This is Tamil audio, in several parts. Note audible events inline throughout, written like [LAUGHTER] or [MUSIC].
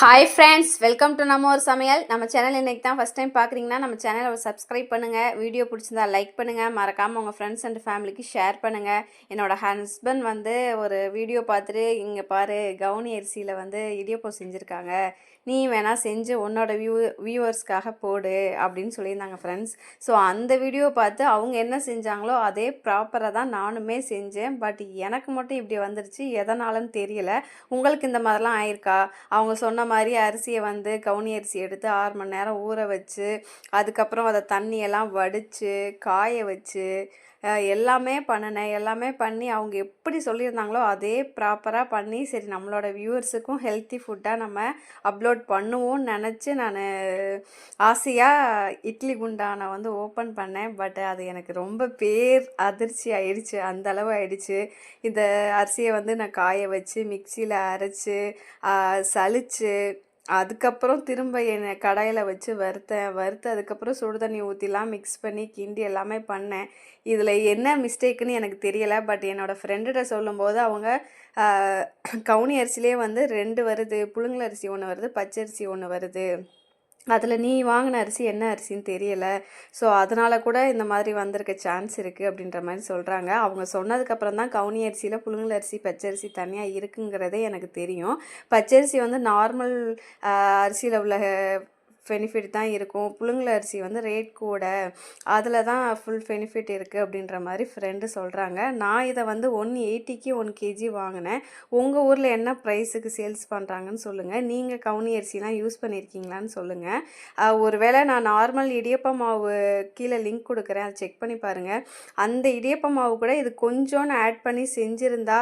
ஹாய் ஃப்ரெண்ட்ஸ் வெல்கம் டு நம்ம ஒரு சமையல். நம்ம சேனல் இன்னைக்கு தான் ஃபஸ்ட் டைம் பார்க்குறீங்கன்னா நம்ம சேனலை சப்ஸ்கிரைப் பண்ணுங்கள் வீடியோ பிடிச்சிருந்தா லைக் பண்ணுங்கள் மறக்காமல் உங்கள் ஃப்ரெண்ட்ஸ் அண்ட் ஃபேமிலிக்கு ஷேர் பண்ணுங்கள் என்னோட ஹஸ்பண்ட் வந்து ஒரு வீடியோ பார்த்துட்டு இங்கே பாரு கவுனி அரிசியில் வந்து இடியப்பம் செஞ்சுருக்காங்க. நீ வேணால் செஞ்சு உன்னோட வியூ வியூவர்ஸ்க்காக போடு அப்படின்னு சொல்லியிருந்தாங்க ஃப்ரெண்ட்ஸ் ஸோ அந்த வீடியோ பார்த்து அவங்க என்ன செஞ்சாங்களோ அதே ப்ராப்பராக தான் நானுமே செஞ்சேன். பட் எனக்கு மட்டும் இப்படி வந்துருச்சு. எதனாலன்னு தெரியல. உங்களுக்கு இந்த மாதிரிலாம் ஆயிருக்கா? அவங்க சொன்ன மாதிரி அரிசியை வந்து கவுனி அரிசி எடுத்து ஆறு மணி நேரம் ஊற வச்சு அதுக்கப்புறம் அதை தண்ணியெல்லாம் வடித்து காய வச்சு எல்லாமே பண்ணினேன். எல்லாமே பண்ணி அவங்க எப்படி சொல்லியிருந்தாங்களோ அதே ப்ராப்பராக பண்ணி சரி நம்மளோட வியூவர்ஸுக்கும் ஹெல்த்தி ஃபுட்டாக நம்ம அப்லோட் பண்ணுவோம்னு நினச்சி நான் ஆசையாக இட்லி குண்டானை வந்து ஓப்பன் பண்ணேன். பட் அது எனக்கு ரொம்ப பேர் அதிர்ச்சி ஆயிடுச்சு. அந்த அளவு ஆயிடுச்சு. இந்த அரிசியை வந்து நான் காய வச்சு மிக்சியில் அரைச்சி சலிச்சு அதுக்கப்புறம் திரும்ப என்னை கடாயில் வச்சு வறுத்தேன். வறுத்து அதுக்கப்புறம் சுடு தண்ணி ஊற்றிலாம் மிக்ஸ் பண்ணி கிண்டி எல்லாமே பண்ணேன். இதில் என்ன மிஸ்டேக்குன்னு எனக்கு தெரியலை. பட் என்னோடய ஃப்ரெண்டுகிட்ட சொல்லும்போது அவங்க கவுனி அரிசிலே வந்து ரெண்டு வருது புழுங்கல் அரிசி ஒன்று வருது பச்சரிசி ஒன்று வருது. அதில் நீ வாங்கின அரிசி என்ன அரிசின்னு தெரியலை. ஸோ அதனால் கூட இந்த மாதிரி வந்திருக்க சான்ஸ் இருக்குது அப்படின்ற மாதிரி சொல்கிறாங்க அவங்க சொன்னதுக்கப்புறம் தான் கவுனி அரிசியில் புழுங்கல் அரிசி பச்சரிசி தனியாக இருக்குங்கிறதே எனக்கு தெரியும். பச்சரிசி வந்து நார்மல் அரிசியில் உள்ள பெனிஃபிட் தான் இருக்கும். புழுங்கல் அரிசி வந்து ரேட் கூட. அதில் தான் ஃபுல் பெனிஃபிட் இருக்குது அப்படின்ற மாதிரி ஃப்ரெண்டு சொல்கிறாங்க நான் இதை வந்து ஒன் எயிட்டிக்கு ஒன் கேஜி வாங்கினேன். உங்கள் ஊரில் என்ன ப்ரைஸுக்கு சேல்ஸ் பண்ணுறாங்கன்னு சொல்லுங்கள் நீங்கள் கவுனி அரிசிலாம் யூஸ் பண்ணியிருக்கீங்களான்னு சொல்லுங்கள் ஒருவேளை நான் நார்மல் இடியப்ப மாவு கீழே லிங்க் கொடுக்குறேன். அதை செக் பண்ணி பாருங்கள் அந்த இடியப்ப மாவு கூட இது கொஞ்சோன்னு ஆட் பண்ணி செஞ்சுருந்தா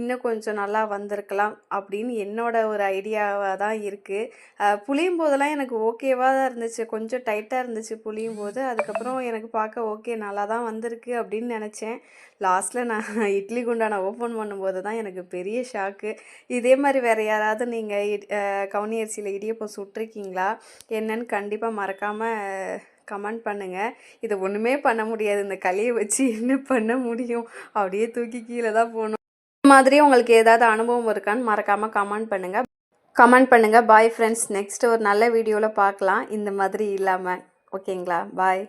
இன்னும் கொஞ்சம் நல்லா வந்திருக்கலாம் அப்படின்னு என்னோட ஒரு ஐடியாவாக தான் இருக்குது புளியும் போதெல்லாம் எனக்கு ஓகேவாக தான் இருந்துச்சு. கொஞ்சம் டைட்டாக இருந்துச்சு புளியும் போது. அதுக்கப்புறம் எனக்கு பார்க்க ஓகே நல்லா தான் வந்திருக்கு அப்படின்னு நினச்சேன். லாஸ்ட்டில் நான் [LAUGHS] இட்லி குண்டான ஓப்பன் பண்ணும்போது தான் எனக்கு பெரிய ஷாக்கு. இதே மாதிரி வேறு யாராவது நீங்கள் கவுனி அரிசியில் இடியப்பம் சுட்டிருக்கீங்களா? என்னன்னு கண்டிப்பாக மறக்காமல் கமெண்ட் பண்ணுங்கள் இதை ஒன்றுமே பண்ண முடியாது. இந்த களியை வச்சு என்ன பண்ண முடியும்? அப்படியே தூக்கி கீழே தான் போகணும் மாதிரி உங்களுக்கு ஏதாவது அனுபவம் இருக்கான்னு மறக்காமல் கமெண்ட் பண்ணுங்கள் கமெண்ட் பண்ணுங்கள் பாய் ஃப்ரெண்ட்ஸ் நெக்ஸ்ட் ஒரு நல்ல வீடியோவில் பார்க்கலாம். இந்த மாதிரி இல்லாமல் ஓகேங்களா பாய்